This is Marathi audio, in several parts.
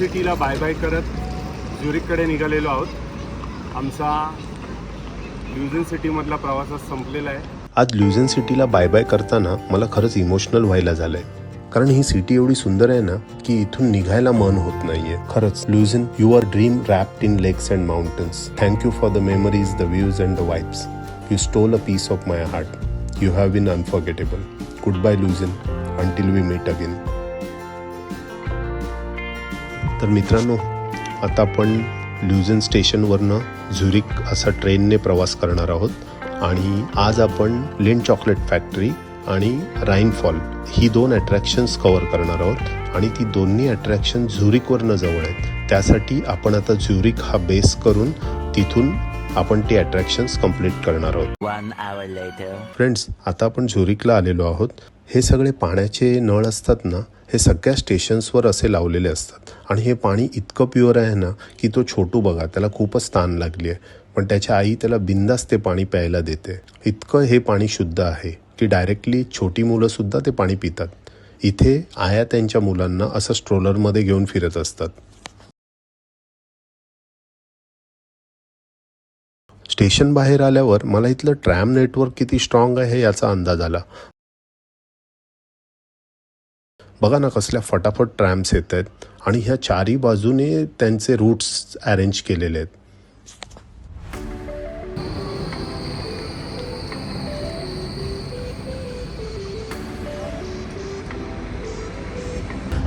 सिटीला बाय बाय करत झुरिककडे निघालेलो आहोत. आमचा ल्युझन सिटीमधला प्रवास आज संपलेला आहे. आज ल्युझन सिटीला बाय बाय करताना मला खरंच इमोशनल व्हायला झालंय. कारण ही सिटी एवढी सुंदर आहे ना की इथून निघायला मन होत नाहीये. खरंच Lucerne you are dream wrapped in lakes and mountains thank you for the memories the views and the vibes you stole a piece of my heart you have been unforgettable good bye Lucerne until we meet again तर मित्रांनो आता आपण ल्युझन स्टेशनवरनं झुरिक असा ट्रेनने प्रवास करणार आहोत. आणि आज आपण लिंड चॉकलेट फॅक्टरी आणि राईनफॉल ही दोन अट्रॅक्शन्स कव्हर करणार आहोत. आणि ती दोन्ही अट्रॅक्शन झुरिकवरनं जवळ आहेत. त्यासाठी आपण आता झुरिक हा बेस करून तिथून आपण ती अट्रॅक्शन्स कंप्लीट करणार आहोत. फ्रेंड्स आता आपण झुरिकला आलेलो आहोत. हे सगळे पाण्याचे नळ असतात ना हे सगळ्या स्टेशन्सवर असे लावलेले असतात. आणि हे पाणी इतकं प्युअर आहे ना की तो छोटू बघा त्याला खूपच ताण लागली आहे पण त्याच्या आई त्याला बिंदास ते पाणी प्यायला देते. इतकं हे पाणी शुद्ध आहे की डायरेक्टली छोटी मुलं सुद्धा ते पाणी पितात. इथे आया त्यांच्या मुलांना असं स्ट्रोलरमध्ये घेऊन फिरत असतात. स्टेशन बाहेर आल्यावर मला इथलं ट्रॅम नेटवर्क किती स्ट्रॉंग आहे याचा अंदाज आला. बघा ना कसल्या फटाफट ट्रॅम्स येत आहेत. आणि ह्या चारी बाजूने त्यांचे रूट्स अरेंज केलेले आहेत.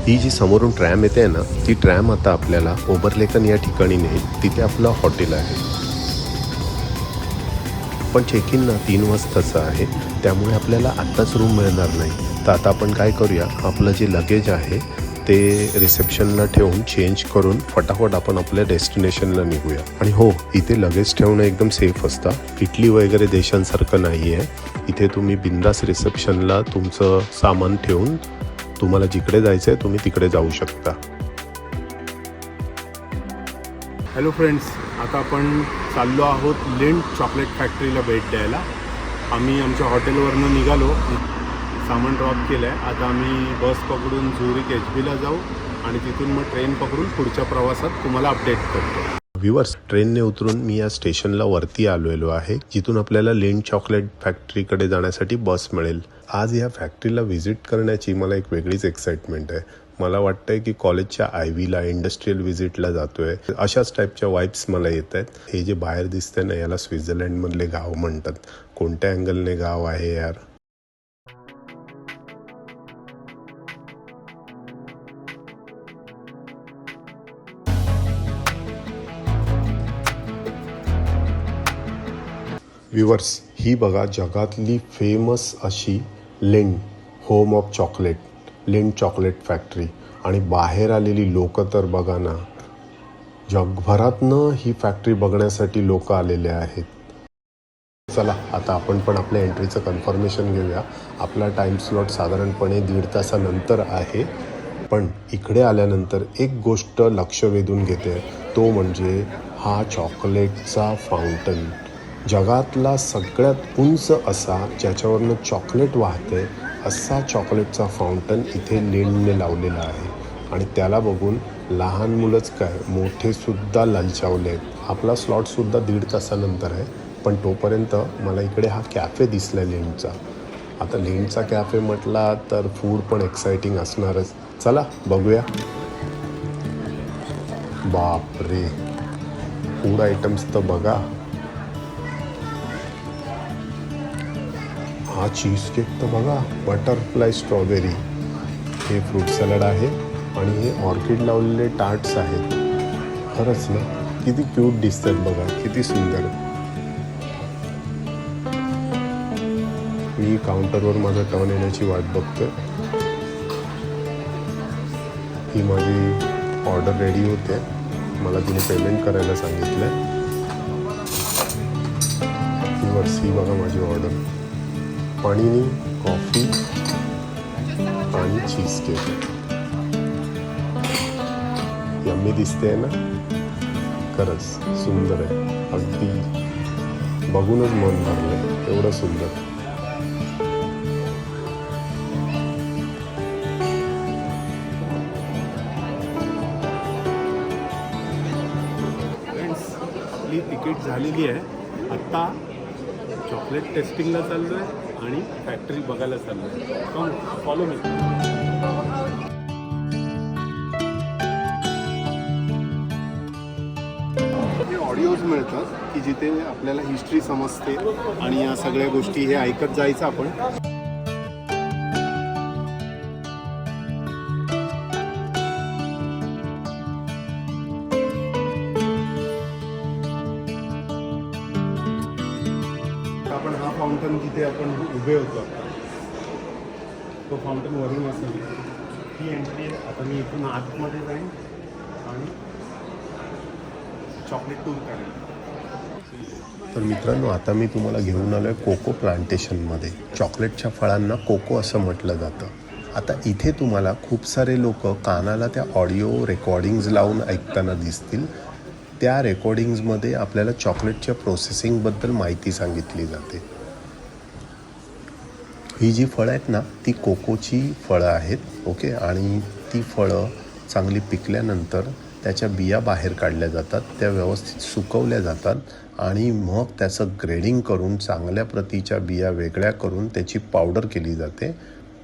ही जी समोरून ट्रॅम येते ना ती ट्रॅम आता आपल्याला ओबरलेकन या ठिकाणी नेईल तिथे आपलं हॉटेल आहे. पण चेक इन ना तीन वाजताचं आहे त्यामुळे आपल्याला आत्ताच रूम मिळणार नाही. तर आता आपण काय करूया आपलं जे लगेज आहे ते रिसेप्शनला ठेवून चेंज करून फटाफट आपण आपल्या डेस्टिनेशनला निघूया. आणि हो इथे लगेज ठेवणं एकदम सेफ असतं. इटली वगैरे देशांसारखं नाही आहे इथे तुम्ही बिंदास रिसेप्शनला तुमचं सामान ठेवून तुम्हाला जिकडे जायचं आहे तुम्ही तिकडे जाऊ शकता. हॅलो फ्रेंड्स आता आपण चाललो आहोत लिंड चॉकलेट फॅक्टरीला भेट द्यायला. आम्ही आमच्या हॉटेलवरनं निघालो. सामान ड्रॉप केलं आहे आता आम्ही बस पकडून झुरिक एच बीला जाऊ आणि तिथून मग ट्रेन पकडून पुढच्या प्रवासात तुम्हाला अपडेट करतो. व्ह्युअर्स ट्रेनने उतरून मी या स्टेशनला वरती आलेलो आहे जिथून आपल्याला लेंड चॉकलेट फॅक्टरीकडे जाण्यासाठी बस मिळेल. आज या फॅक्टरीला व्हिजिट करण्याची मला एक वेगळीच एक्साइटमेंट आहे. मला वाटतंय की कॉलेजच्या आय व्हीला इंडस्ट्रीयल व्हिजिटला जातोय. अशाच टाईपच्या वाईब्स मला येत आहेत. हे जे बाहेर दिसतंय ना याला स्वित्झर्लंडमधले गाव म्हणतात. कोणत्या अँगलने गाव आहे यार? व्ह्युअर्स ही बघा जगातली फेमस अशी Lindt home of chocolate Lindt chocolate factory आणि बाहेर आलेली लोक तर बघा ना जगभरातनं ही फॅक्टरी बघण्यासाठी लोक आलेले आहेत. चला आता आपण पण आपल्या एंट्रीचं कन्फर्मेशन घेऊया. आपला टाईम स्लॉट साधारणपणे दीड तासानंतर आहे. पण इकडे आल्यानंतर एक गोष्ट लक्ष वेधून घेते. तो म्हणजे हा चॉकलेटचा फाउंटन जगातला सगळ्यात उंच असा ज्याच्यावरनं चॉकलेट वाहते असा चॉकलेटचा फाउंटन इथे लेंडने लावलेला आहे. आणि त्याला बघून लहान मुलंच काय मोठेसुद्धा ललचावले लालचावले आहेत. आपला स्लॉटसुद्धा दीड तासानंतर आहे पण तोपर्यंत मला इकडे हा कॅफे दिसला लेंडचा आता लेंडचा कॅफे म्हटला तर फूड पण एक्सायटिंग असणारच. चला बघूया. बापरे. फूड आयटम्स तर बघा. हा चीज केक तर बघा बटरफ्लाय स्ट्रॉबेरी हे फ्रूट सॅलड आहे आणि हे ऑर्किड लावलेले टार्ट्स आहेत. खरंच ना किती क्यूट दिसतात बघा किती सुंदर. मी काउंटरवर माझा टर्न येण्याची वाट बघतोय. ही माझी ऑर्डर रेडी होते. मला तिने पेमेंट करायला सांगितलं आहे ही बघा माझी ऑर्डर पाणीनी कॉफी आणि चीज केक. यम्मी दिसते ना? खरंच सुंदर आहे. अगदी बघूनच मन भरलं एवढं सुंदर. तिकीट झालेली आहे. आत्ता चॉकलेट टेस्टिंगला चाललो आहे आणि फॅक्टरी बघायला चाललो कम फॉलो मी ऑडिओज मिळतात की जिथे आपल्याला हिस्ट्री समजते आणि या सगळ्या गोष्टी हे ऐकत जायचं आपण. आपण हा फाउंटन जिथे आपण उभे होतो. तो फाउंटन वरून असेल ही एंट्री आता मी इथून आतमध्ये जाईन आणि चॉकलेट टूर करेन तर मित्रांनो आता मी तुम्हाला घेऊन आलो आहे कोको प्लांटेशनमध्ये चॉकलेटच्या फळांना कोको असं म्हटलं जातं. आता इथे तुम्हाला खूप सारे लोक कानाला त्या ऑडिओ रेकॉर्डिंग्ज लावून ऐकताना दिसतील. त्या रेकॉर्डिंग्जमध्ये आपल्याला चॉकलेटच्या प्रोसेसिंगबद्दल माहिती सांगितली जाते. ही जी फळं आहेत ना ती कोकोची फळं आहेत ओके? आणि ती फळं चांगली पिकल्यानंतर त्याच्या बिया बाहेर काढल्या जातात त्या व्यवस्थित सुकवल्या जातात आणि मग त्याचं ग्रेडिंग करून चांगल्या प्रतीच्या बिया वेगळ्या करून त्याची पावडर केली जाते.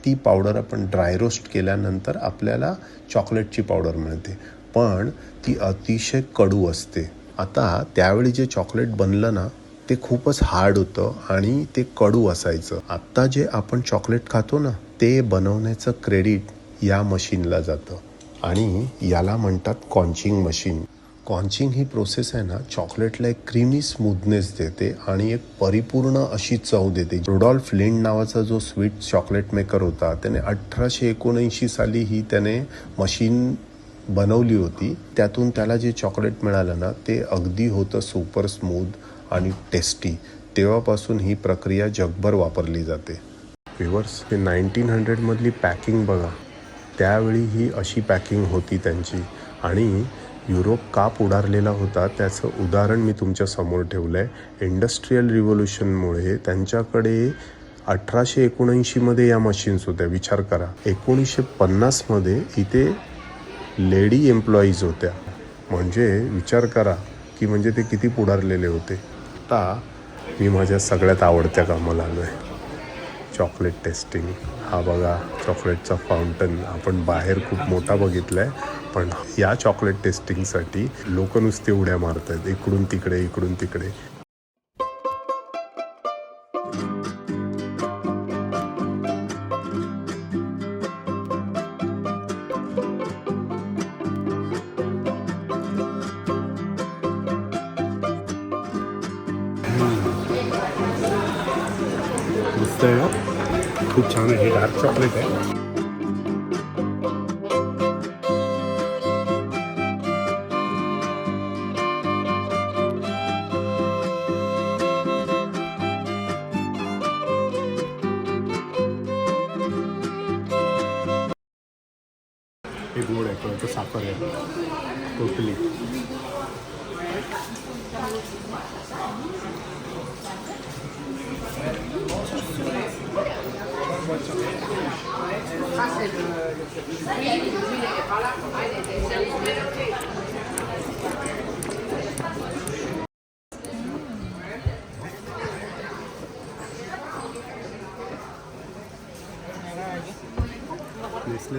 ती पावडर आपण ड्राय रोस्ट केल्यानंतर आपल्याला चॉकलेटची पावडर मिळते. पण ती अतिशय कडू असते. आता त्यावेळी जे चॉकलेट बनलं ना ते खूपच हार्ड होतं आणि ते कडू असायचं. आत्ता जे आपण चॉकलेट खातो ना ते बनवण्याचं क्रेडिट या मशीनला जातं. आणि याला म्हणतात कॉन्चिंग मशीन कॉन्चिंग ही प्रोसेस आहे ना चॉकलेटला एक क्रीमी स्मूथनेस देते आणि एक परिपूर्ण अशी चव देते. रुडॉल्फ लिंड नावाचा जो स्वीट चॉकलेट मेकर होता त्याने अठराशे एकोणऐंशी साली ही त्याने मशीन बनवली होती त्यातून त्याला जे चॉकलेट मिळालं ना ते अगदी होतं सुपर स्मूथ आणि टेस्टी तेव्हापासून ही प्रक्रिया जगभर वापरली जाते. विवर्स ते नाईन्टीन हंड्रेडमधली पॅकिंग बघा. त्यावेळी ही अशी पॅकिंग होती त्यांची. आणि युरोप का पुढारलेला होता त्याचं उदाहरण मी तुमच्यासमोर ठेवलं आहे इंडस्ट्रीयल रिव्होल्युशनमुळे त्यांच्याकडे अठराशे एकोणऐंशीमध्ये या मशीन्स होत्या. विचार करा. एकोणीसशे पन्नासमध्ये इथे लेडी एम्प्लॉईज होत्या. म्हणजे विचार करा की म्हणजे ते किती पुढारलेले होते. आता मी माझ्या सगळ्यात आवडत्या कामाला आलो आहे चॉकलेट टेस्टिंग. हा बघा चॉकलेटचा फाउंटन आपण बाहेर खूप मोठा बघितला आहे पण या चॉकलेट टेस्टिंगसाठी लोक नुसते उड्या मारत आहेत इकडून तिकडे इकडून तिकडे. मस्त आहे हा. खूप छान आहे हे डार्क चॉकलेट आहे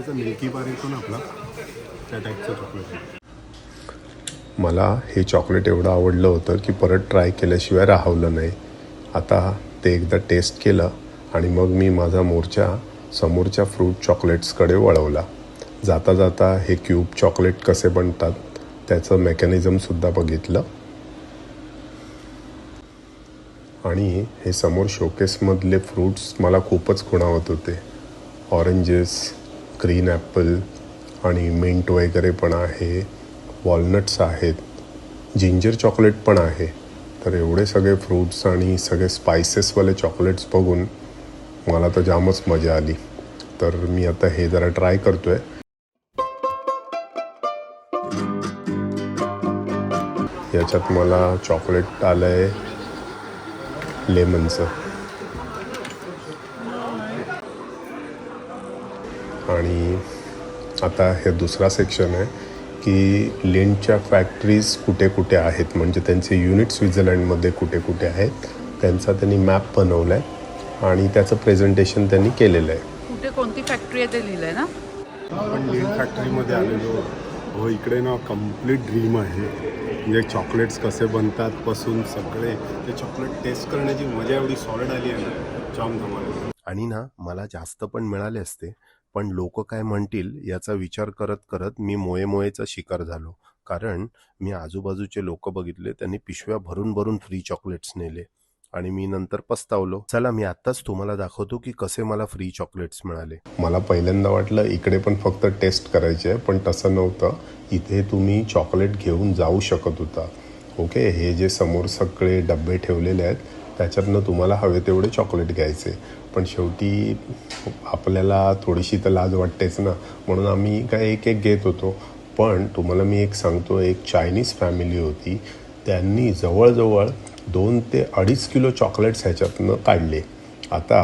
मिल्की बार येतो ना आपला त्या टाईपचं चॉकलेट आहे. मला हे चॉकलेट एवढं आवडलं होतं की परत ट्राय केल्याशिवाय राहवलं नाही. आता ते एकदा टेस्ट केलं आणि मग मी माझा मोर्चा समोरच्या फ्रूट चॉकलेट्सकडे वळवला. जाता जाता हे क्यूब चॉकलेट कसे बनतात त्याचं मेकॅनिझमसुद्धा बघितलं. आणि हे समोर शोकेसमधले फ्रूट्स मला खूपच खुणावत होते. ऑरेंजेस ग्रीन ॲपल आणि मिंट वगैरे पण आहे. वॉलनट्स आहेत. जिंजर चॉकलेट पण आहे. तर एवढे सगळे फ्रूट्स आणि सगळे स्पायसेसवाले चॉकलेट्स बघून मला तर जामच मजा आली. तर मी आता हे जरा ट्राय करतोय. याच्यात मला चॉकलेट आलं आहे लेमनचं आणि आता हे दुसरा सेक्शन आहे की लिंटच्या फॅक्टरीज कुठे कुठे आहेत? म्हणजे त्यांचे युनिट स्वित्झर्लंडमध्ये कुठे कुठे आहेत? त्यांचा त्यांनी मॅप बनवला आहे आणि त्याचं प्रेझेंटेशन त्यांनी केलेलं आहे. कुठे कोणती फॅक्टरी आहे ते लिहिलंय ना? आपण लेन फॅक्टरीमध्ये आलेलो. हो इकडे ना कंप्लीट ड्रीम आहे. म्हणजे चॉकलेट्स कसे बनतात पासून सगळे. ते चॉकलेट टेस्ट करण्याची मजा एवढी सॉलिड आली आहे ना. जाम धमाल आणि ना मला जास्त पण मिळाले असते. पण लोक काय म्हणतील याचा विचार करत करत मी मोये मोयेचा शिकार झालो. कारण मी आजूबाजूचे लोक बघितले त्यांनी पिशव्या भरून भरून फ्री चॉकलेट्स नेले. आणि मी नंतर पस्तावलो चला मी आत्ताच तुम्हाला दाखवतो की कसे मला फ्री चॉकलेट्स मिळाले. मला पहिल्यांदा वाटलं इकडे पण फक्त टेस्ट करायचे आहे पण तसं नव्हतं. इथे तुम्ही चॉकलेट घेऊन जाऊ शकत होता. ओके हे जे समोर सगळे डबे ठेवलेले आहेत त्याच्यातनं तुम्हाला हवे तेवढे चॉकलेट घ्यायचे. पण शेवटी आपल्याला थोडीशी तर लाज वाटतेच ना म्हणून आम्ही काय एक एक घेत होतो. पण तुम्हाला मी एक सांगतो एक चायनीज फॅमिली होती. त्यांनी जवळजवळ दोन ते अडीच किलो चॉकलेट्स ह्याच्यातनं काढले. आता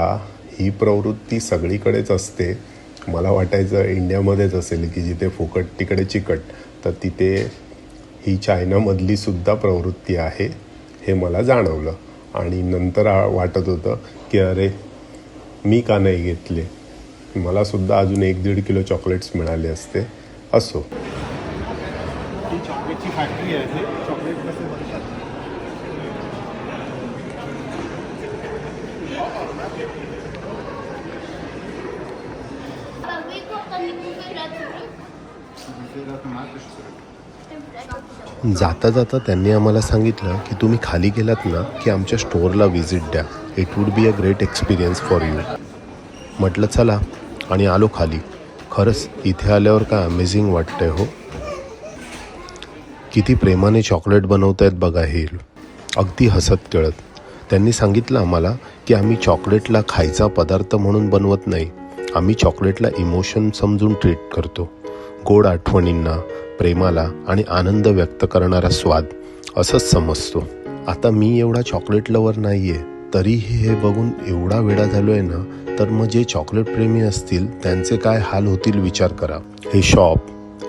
ही प्रवृत्ती सगळीकडेच असते. मला वाटायचं इंडियामध्येच असेल की जिथे फुकट तिकडे चिकट तर तिथे ही चायनामधली सुद्धा प्रवृत्ती आहे हे मला जाणवलं. आणि नंतर वाटत होतं की अरे मी का नाही घेतले? मला सुद्धा अजून एक दीड किलो चॉकलेट्स मिळाले असते. असो. ही चॉकलेटची फॅक्टरी आहे चॉकलेट कसे बनतात जाता जाता त्यांनी आम्हाला सांगितलं की तुम्ही खाली गेलात ना की आमच्या स्टोअरला व्हिजिट द्या. It would be a great experience for you म्हटलं चला आणि आलो खाली. खरंच इथे आल्यावर काय अमेझिंग वाटतंय हो? किती प्रेमाने चॉकलेट बनवत आहेत बघा हे. अगदी हसत खेळत. त्यांनी सांगितलं आम्हाला की आम्ही चॉकलेटला खायचा पदार्थ म्हणून बनवत नाही. आम्ही चॉकलेटला इमोशन समजून ट्रीट करतो. गोड आठवणींना प्रेमाला आणि आनंद व्यक्त करणारा स्वाद असंच समजतो. आता मी एवढा चॉकलेट लवर नाही आहे तरीही हे बघून एवढा वेळा झालो आहे ना तर मग जे चॉकलेट प्रेमी असतील त्यांचे काय हाल होतील विचार करा. हे शॉप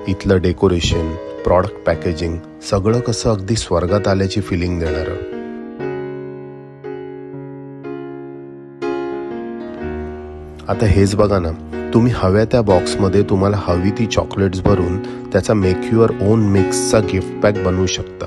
इथलं डेकोरेशन प्रॉडक्ट पॅकेजिंग सगळं कसं अगदी स्वर्गात आल्याची फिलिंग देणारं. आता हेच बघा ना तुम्ही हव्या त्या बॉक्समध्ये तुम्हाला हवी ती चॉकलेट्स भरून त्याचा मेक युअर ओन मिक्सचा गिफ्ट पॅक बनवू शकता.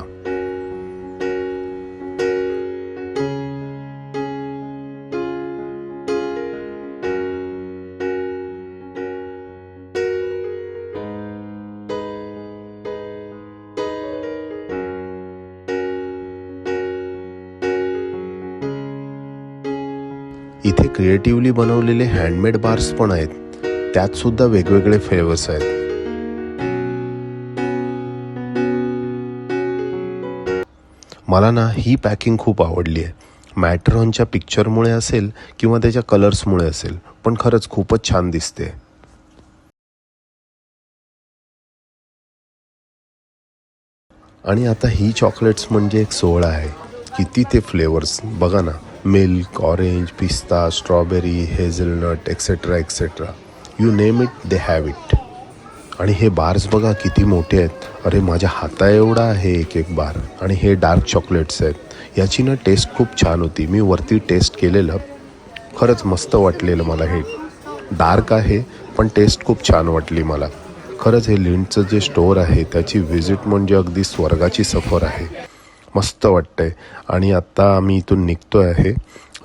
इथे क्रिएटिव्हली बनवलेले हँडमेड बार्स पण आहेत. त्यात सुद्धा वेगवेगळे फ्लेवर्स आहेत. मला ना ही पॅकिंग खूप आवडली आहे. मॅट्रॉनच्या पिक्चरमुळे असेल किंवा त्याच्या कलर्समुळे असेल पण खरंच खूपच छान दिसते. आणि आता ही चॉकलेट्स म्हणजे एक सोहळा आहे. किती ते फ्लेवर्स बघा ना मिल्क ऑरेंज पिस्ता strawberry hazelnut et cetera et cetera you name it they have it आणि हे बार्स बघा किती मोठे आहेत. अरे माझ्या हाता एवढा आहे एक एक बार आणि हे डार्क चॉकलेट्स आहेत. याची ना टेस्ट खूप छान होती. मी वरती टेस्ट केलेलं. खरंच मस्त वाटलेलं मला हे. डार्क आहे पण टेस्ट खूप छान वाटली मला. खरंच हे लिंटचं जे स्टोअर आहे त्याची व्हिजिट म्हणजे अगदी स्वर्गाची सफर आहे. मस्त वाटतंय. आणि आत्ता आम्ही इथून निघतो आहे.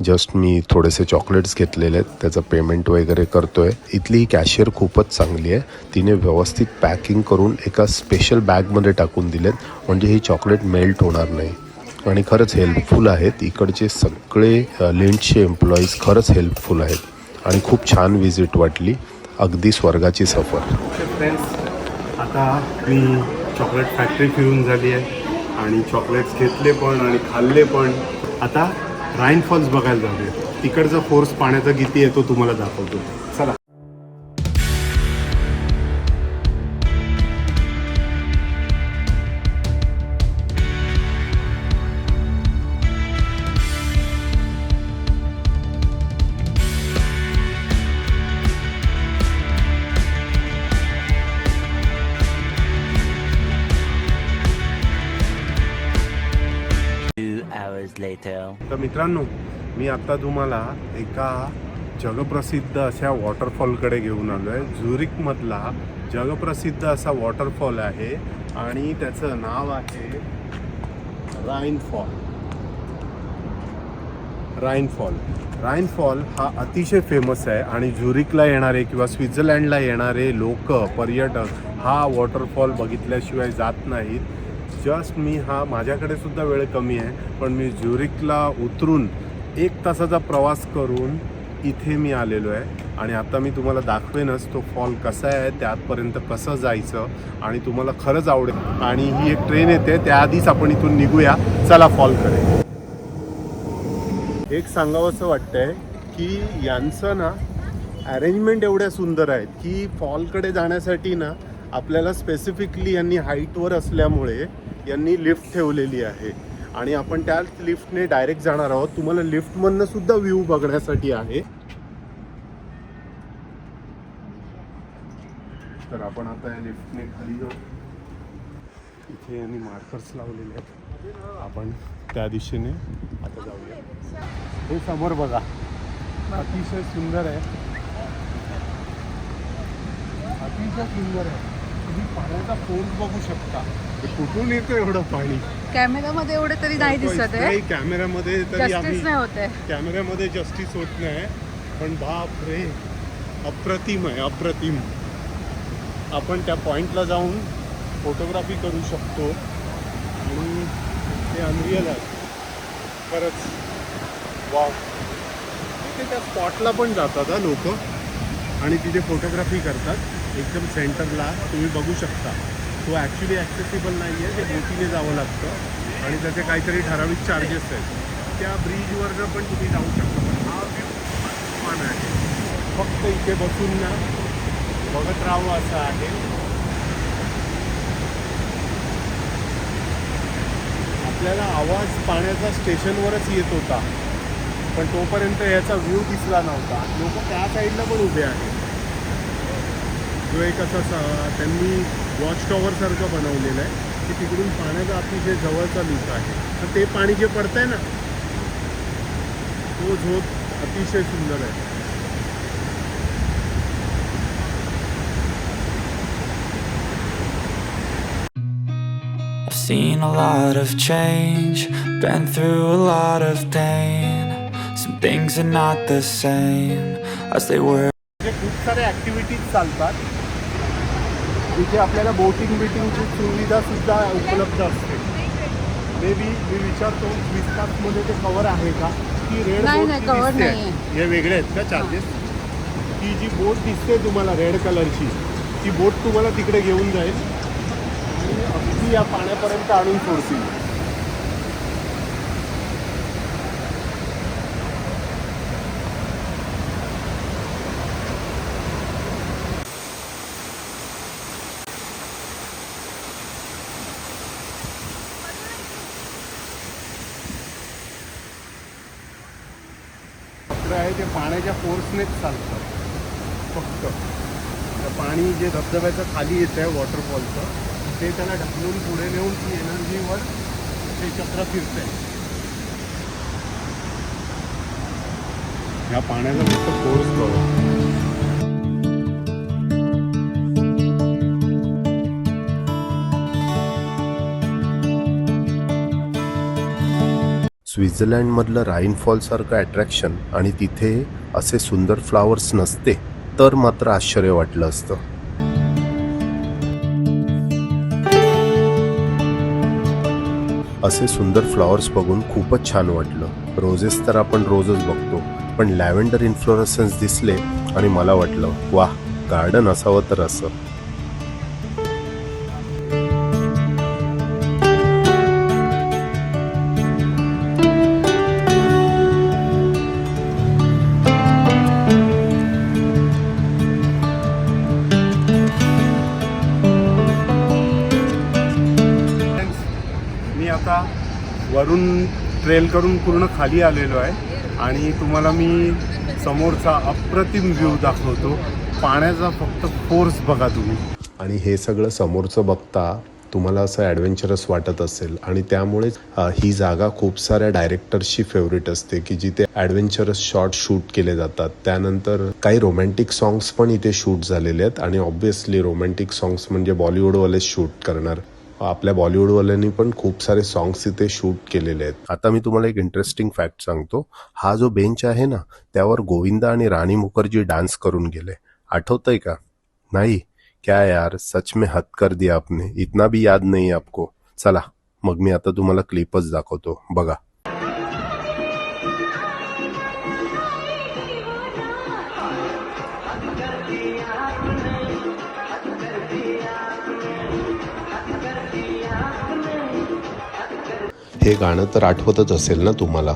जस्ट मी थोडेसे चॉकलेट्स घेतलेले आहेत त्याचं पेमेंट वगैरे करतोय. इथली ही कॅशियर खूपच चांगली आहे. तिने व्यवस्थित पॅकिंग करून एका स्पेशल बॅगमध्ये टाकून दिलेत. म्हणजे ही चॉकलेट मेल्ट होणार नाही. आणि खरंच हेल्पफुल आहेत. इकडचे सगळे लिंटचे एम्प्लॉईज खरंच हेल्पफुल आहेत. आणि खूप छान व्हिजिट वाटली. अगदी स्वर्गाची सफर. फ्रेंड्स आता मी चॉकलेट फॅक्टरी फिरून झाली आहे. आणि चॉकलेट्स घेतले पण आणि खाल्ले पण. आता राईन फॉल्स बघायला जाऊया. तिकडचा फोर्स पाण्याचा किती येतो तुम्हाला दाखवतो. Hours later. तर मित्रांनो मी आता तुम्हाला एका जगप्रसिद्ध अशा वॉटरफॉलकडे घेऊन आलो आहे झुरिकमधला जगप्रसिद्ध असा वॉटरफॉल आहे आणि त्याचं नाव आहे राईनफॉल राईनफॉल राईनफॉल हा अतिशय फेमस आहे आणि झुरिकला येणारे किंवा स्वित्झर्लंडला येणारे लोक पर्यटक हा वॉटरफॉल बघितल्याशिवाय जात नाहीत. जस्ट मी हा माझ्याकडे सुद्धा वेळ कमी आहे पण मी झुरिकला उतरून एक तासाचा प्रवास करून इथे मी आलेलो आहे. आणि आता मी तुम्हाला दाखवेनच तो फॉल कसा आहे त्यातपर्यंत कसं जायचं आणि तुम्हाला खरंच आवडेल. आणि ही एक ट्रेन येते त्याआधीच आपण इथून निघूया. चला फॉलकडे एक सांगावं असं वाटतंय की यांचं ना अरेंजमेंट एवढ्या सुंदर आहेत की फॉलकडे जाण्यासाठी ना आपल्याला स्पेसिफिकली यांनी हाईटवर असल्यामुळे यांनी लिफ्ट ठेवलेली आहे. आणि आपण त्या लिफ्टने डायरेक्ट जाणार आहोत. तुम्हाला लिफ्टमधनं सुद्धा व्ह्यू बघण्यासाठी आहे. तर आपण आता या लिफ्टने खाली जाऊ. इथे यांनी मार्कर्स लावलेले आहेत. आपण त्या दिशेने आता जाऊया. हे समोर बघा. अतिशय सुंदर आहे. अतिशय सुंदर आहे. तुम्ही पाण्याचा फोर्स बघू शकता. कुठून येतं एवढं पाणी? कॅमेरामध्ये एवढे तरी नाही दिसत आहे. नाही कॅमेऱ्यामध्ये तरी आम्ही जस्टिस नाही होते कॅमेऱ्यामध्ये जस्टिस होत नाही. पण बाप रे अप्रतिम. आहे अप्रतिम आपण त्या पॉईंटला जाऊन फोटोग्राफी करू शकतो. आणि ते अनरियल आहे खरंच वाव. तिथे त्या स्पॉटला पण जातात हा लोक. आणि तिथे फोटोग्राफी करतात. एकदम सेंटरला तुम्ही बघू शकता. तो ॲक्च्युली ॲक्सेसिबल नाही आहे ते बोटीने जावं लागतं. आणि त्याचे काहीतरी ठराविक चार्जेस आहेत. त्या ब्रिजवरनं पण तुम्ही जाऊ शकता. पण हा व्ह्यू छान आहे. फक्त इथे बसून ना बघत राहावं असं आहे. आपल्याला आवाज पाण्याचा स्टेशनवरच येत होता. पण तोपर्यंत याचा व्ह्यू दिसला नव्हता. लोक त्या साईडला पण उभे आहेत. जो एक असा स- त्यांनी वॉच टॉवर सारखं बनवलेलं आहे की तिकडून पाण्याचा अतिशय जवळचा लुक आहे तर ते पाणी जे पडतंय ना तो झोत अतिशय सुंदर आहे seen a lot of change, been through a lot of pain. Some things are not the same as they were. म्हणजे खूप साऱ्या ॲक्टिव्हिटीज चालतात इथे आपल्याला बोटिंग बिटिंगची सुविधा सुद्धा उपलब्ध असते. मे बी मी विचारतो विस्तारमध्ये ते कवर आहे का? की रेड नाही, बोट नाही, जी cover दिसते नाहीये. हे वेगळे आहेत का चार्जेस ती जी बोट दिसते तुम्हाला रेड कलरची ती बोट तुम्हाला तिकडे घेऊन जाईल आणि अगदी या पाण्यापर्यंत आणून सोडतील कपडे आहे ते पाण्याच्या फोर्सनेच चालतं. फक्त. पाणी जे धबधब्याचं खाली येतं आहे वॉटरफॉलचं ते त्याला ढकलून पुढे नेऊन ती एनर्जीवर ते चक्र फिरतंय. ह्या पाण्याचा फक्त फोर्स बघा स्वित्झर्लंडमधलं राईनफॉलसारखं अट्रॅक्शन आणि तिथे असे सुंदर फ्लावर्स नसते तर मात्र आश्चर्य वाटलं असतं. असे सुंदर फ्लॉवर्स बघून खूपच छान वाटलं. रोजेस तर आपण रोजच बघतो पण लॅव्हेंडर इन्फ्लोरसन्स दिसले आणि मला वाटलं वाह गार्डन असावं तर असं. वरून ट्रेल करून पूर्ण खाली आलेलो आहे. आणि तुम्हाला मी समोरचा अप्रतिम व्ह्यू दाखवतो. पाण्याचा फक्त फोर्स बघा तुम्ही. आणि हे सगळं समोरचं बघता तुम्हाला असं ॲडव्हेंचरस वाटत असेल. आणि त्यामुळेच ही जागा खूप साऱ्या डायरेक्टर्सची फेवरेट असते की जिथे ॲडव्हेंचरस शॉट शूट केले जातात. त्यानंतर काही रोमॅन्टिक सॉंग्स पण इथे शूट झालेले आहेत. आणि ऑब्व्हियसली रोमॅन्टिक सॉंग्स म्हणजे बॉलिवूडवाले शूट करणार. आपल्या बॉलिवूडवाल्यांनी पण खूप सारे सॉंग्स इथे शूट केलेले आहेत. आता मी तुम्हाला एक इंटरेस्टिंग फॅक्ट सांगतो. हा जो बेंच आहे ना त्यावर गोविंदा आणि राणी मुखर्जी डान्स करून गेले. आठवतंय का? नाही. क्या यार सच में हद कर दिया आपने. इतना भी याद नाही आपको. चला मग मी आता तुम्हाला क्लिपच दाखवतो. बघा. हे गाणं तर आठवतच असेल ना तुम्हाला?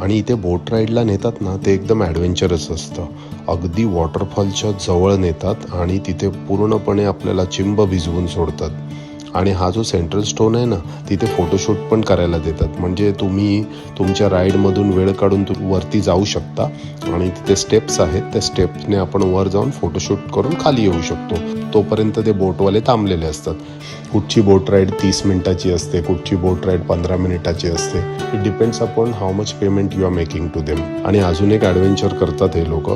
आणि इथे बोट राईडला नेतात ना ते एकदम ॲडव्हेंचरस असतं. अगदी वॉटरफॉलच्या जवळ नेतात आणि तिथे पूर्णपणे आपल्याला चिंब भिजवून सोडतात. आणि हा जो सेंट्रल स्टोन आहे ना तिथे फोटोशूट पण करायला देतात. म्हणजे तुम्ही तुमच्या राईडमधून वेळ काढून वरती जाऊ शकता आणि तिथे स्टेप्स आहेत. त्या स्टेप्सने आपण वर जाऊन फोटोशूट करून खाली येऊ शकतो. तोपर्यंत ते बोटवाले थांबलेले असतात. कुठची बोट राईड तीस मिनिटाची असते कुठची बोट राईड पंधरा मिनिटाची असते. It depends upon how much payment you are making to them आणि अजून एक ॲडव्हेंचर करतात हे लोक.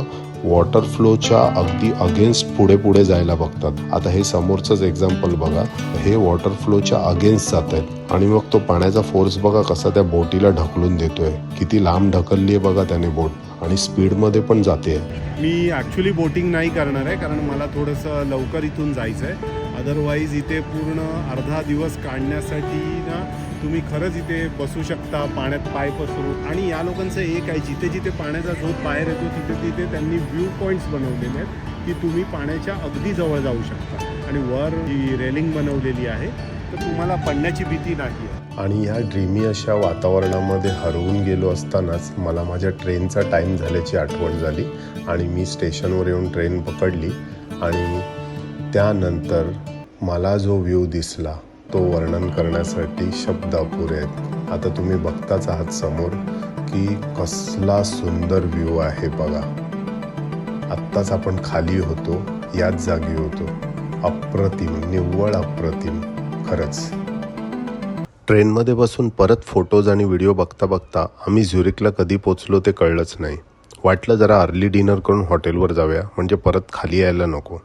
वॉटर फ्लोच्या अगदी अगेन्स्ट पुढे पुढे जायला बघतात. आता हे समोरचंच एक्झाम्पल बघा. हे वॉटर फ्लोच्या अगेन्स्ट जात आहेत. आणि मग तो पाण्याचा फोर्स बघा कसा त्या बोटीला ढकलून देतोय. किती लांब ढकलली आहे बघा त्याने बोट. आणि स्पीडमध्ये पण जाते मी ॲक्च्युली बोटिंग नाही करणार आहे कारण मला थोडंसं लवकर इथून जायचं आहे अदरवाईज इथे पूर्ण अर्धा दिवस काढण्यासाठी ना तुम्ही खरंच इथे बसू शकता पाण्यात पाय पसरून. आणि या लोकांचं एक आहे जिथे जिथे पाण्याचा झोत बाहेर येतो तिथे तिथे त्यांनी व्ह्यू पॉईंट्स बनवलेले आहेत की तुम्ही पाण्याच्या अगदी जवळ जाऊ शकता. आणि वर जी रेलिंग बनवलेली आहे तर तुम्हाला पडण्याची भीती नाही आहे. आणि ह्या ड्रीमी अशा वातावरणामध्ये हरवून गेलो असतानाच मला माझ्या ट्रेनचा टाईम झाल्याची आठवण झाली. आणि मी स्टेशनवर येऊन ट्रेन पकडली. आणि त्यानंतर मला जो व्ह्यू दिसला तो वर्णन करण्यासाठी शब्द अपुरे आहेत. आता तुम्ही बघताच आहात समोर की कसला सुंदर व्ह्यू आहे बघा. आत्ताच आपण खाली होतो याच जागी होतो. अप्रतिम निव्वळ अप्रतिम खरंच. ट्रेनमध्ये बसून परत फोटोज आणि व्हिडिओ बघता बघता आम्ही झुरिकला कधी पोचलो ते कळलंच नाही. वाटलं जरा अर्ली डिनर करून हॉटेलवर जाऊया म्हणजे परत खाली यायला नको.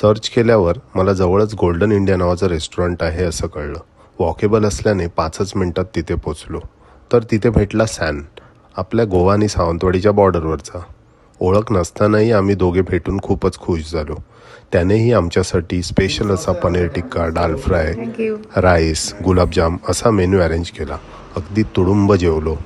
सर्च केल्यावर मला जवळच गोल्डन इंडिया नावाचं रेस्टॉरंट आहे असं कळलं. वॉकेबल असल्याने पाचच मिनिटात तिथे पोचलो. तर तिथे भेटला सॅन आपल्या गोवा आणि सावंतवाडीच्या बॉर्डरवरचा. ओळख नसतानाही आम्ही दोघे भेटून खूपच खुश झालो. त्यानेही आमच्यासाठी स्पेशल असा पनीर टिक्का डाल फ्राय राईस गुलाबजाम असा मेन्यू अरेंज केला. अगदी तुडुंब जेवलो.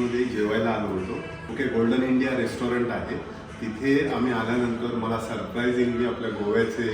जेवायला आलो होतो. ओके गोल्डन इंडिया रेस्टॉरंट आहे. तिथे आम्ही आल्यानंतर मला सरप्राईझिंगली आपल्या गोव्याचे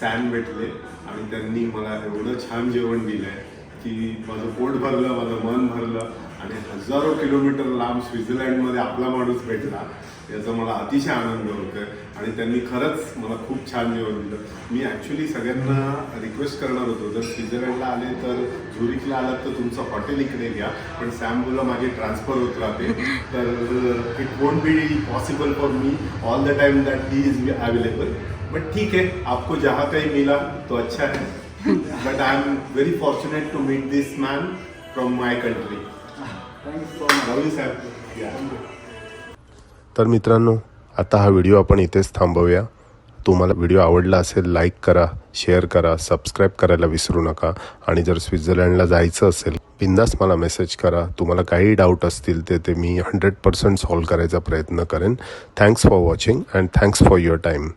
सॅन भेटले आणि त्यांनी मला एवढं छान जेवण दिलं आहे की माझं पोट भरलं माझं मन भरलं आणि हजारो किलोमीटर लांब स्वित्झर्लंडमध्ये आपला माणूस भेटला. याचा मला अतिशय आनंद होतोय. आणि त्यांनी खरंच मला खूप छान जेवण दिलं. मी ॲक्च्युली सगळ्यांना रिक्वेस्ट करणार होतो. जर स्वित्झर्लंडला आले तर झुरिकला आलात तर तुमचं हॉटेल इकडे घ्या. पण सॅम बोला माझी ट्रान्सफर होत राहते. तर it won't be possible for me all the time that he is available but ठीक है आपको जहाँ कहीं मिला तो अच्छा है. But I am very fortunate to meet this man from my country love you Sam तर मित्रांनो आता हा व्हिडिओ आपण इथेच थांबवूया. तुम्हाला व्हिडिओ आवडला असेल लाईक करा शेअर करा सबस्क्राईब करायला विसरू नका. आणि जर स्वित्झर्लंडला जायचं असेल बिंदास मला मेसेज करा. तुम्हाला काही डाऊट असतील ते ते मी हंड्रेड पर्सेंट सॉल्व करायचा प्रयत्न करेन. Thanks for watching and thanks for your time